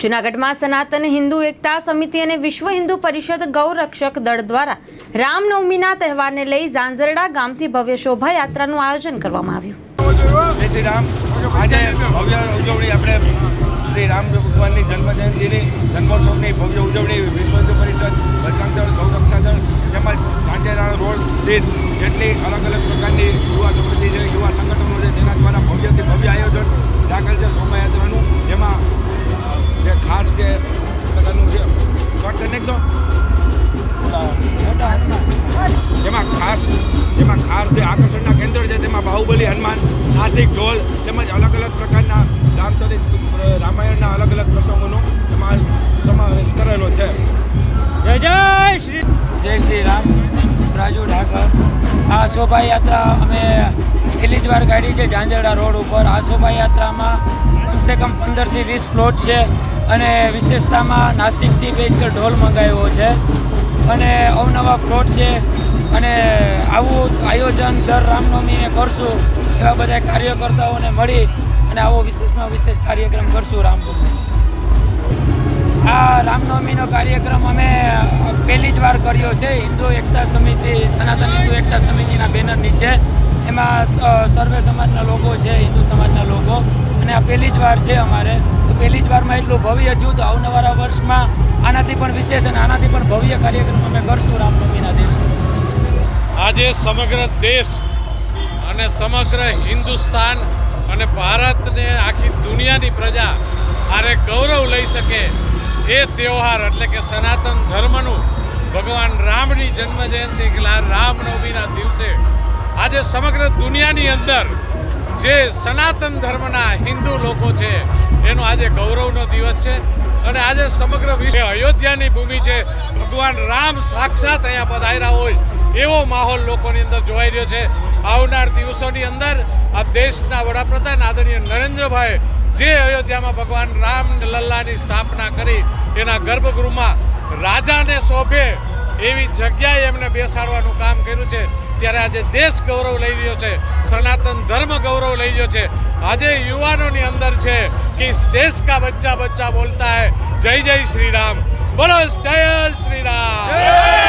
જૂનાગઢમાં સનાતન હિન્દુ એકતા સમિતિ અને વિશ્વ હિન્દુ પરિષદ ગૌરક્ષક દળ દ્વારા રામનવમીના તહેવારને લઈ ઝાંઝરડા ગામથી ભવ્ય શોભાયાત્રાનું આયોજન કરવામાં આવ્યું. જય શ્રી રામ. આજે ભવ્ય ઉજવણી આપણે શ્રી રામ ભગવાનની જન્મ જન્મોત્સવની ભવ્ય ઉજવણી વિશ્વ હિન્દુ પરિષદ, બજરંગ દળ, ગૌરક્ષા દળ, તેમજ રોડ સ્થિત જેટલી અલગ અલગ પ્રકારની યુવા સમિતિ છે જેમાં ખાસ જે આકર્ષણના કેન્દ્ર છે, તેમાં બાહુબલી, હનુમાન, નાસિક, ઢોલ તેમજ અલગ અલગ પ્રકારના રામચરિત રામાયણના અલગ અલગ પ્રસંગોનો તેમાં સમાવેશ કરેલો છે. જય જય શ્રી જય શ્રી રામ, રાજુ ઠાકર. આ શોભાયાત્રા અમે પહેલી જ વાર કાઢી છે ઝાંઝરડા રોડ ઉપર. આ શોભાયાત્રામાં કમસે કમ પંદરથી વીસ પ્લોટ છે અને વિશેષતામાં નાસિકથી સ્પેશિયલ ઢોલ મંગાવ્યો છે. અને અવનવા પ્લોટ છે. અને આવું આયોજન દર રામનવમીએ કરશું, એવા બધા કાર્યકર્તાઓને મળી અને આવો વિશેષમાં વિશેષ કાર્યક્રમ કરશું રામ આ રામનવમીનો કાર્યક્રમ અમે પહેલી જ વાર કર્યો છે. હિન્દુ એકતા સમિતિ, સનાતન હિન્દુ એકતા સમિતિના બેનર નીચે એમાં સર્વે સમાજના લોકો છે, હિન્દુ સમાજના લોકો. અને આ પહેલી જ વાર છે અમારે. તો પહેલી જ વારમાં એટલું ભવ્ય તો આવનારા વર્ષમાં આનાથી પણ વિશેષ અને આનાથી પણ ભવ્ય કાર્યક્રમ અમે કરશું રામનવમીના દિવસે. આજે સમગ્ર દેશ અને સમગ્ર હિન્દુસ્તાન અને ભારતને આખી દુનિયાની પ્રજા આરે ગૌરવ લઈ શકે એ તહેવાર એટલે કે સનાતન ધર્મનું ભગવાન રામની જન્મ જયંતિ રામનવમીના દિવસે આજે સમગ્ર દુનિયાની અંદર જે સનાતન ધર્મના હિન્દુ લોકો છે એનો આજે ગૌરવનો દિવસ છે અને આજે સમગ્ર વિશ્વ અયોધ્યાની ભૂમિ છે. ભગવાન રામ સાક્ષાત અહીંયા પધાર્યા હોય એવો માહોલ લોકોની અંદર જોવાઈ રહ્યો છે. આવનાર દિવસોની અંદર આ દેશના વડાપ્રધાન આદરણીય નરેન્દ્રભાઈ જે અયોધ્યામાં ભગવાન રામ લલ્લાની સ્થાપના કરી, એના ગર્ભગૃહમાં રાજાને શોભે એવી જગ્યાએ એમને બેસાડવાનું કામ કર્યું છે. ત્યારે આજે દેશ ગૌરવ લઈ રહ્યો છે, સનાતન ધર્મ ગૌરવ લઈ રહ્યો છે. આજે યુવાનોની અંદર છે કે દેશ કા બચ્ચા બચ્ચા બોલતા હૈ, જય જય શ્રી રામ બોલો, જય શ્રી રામ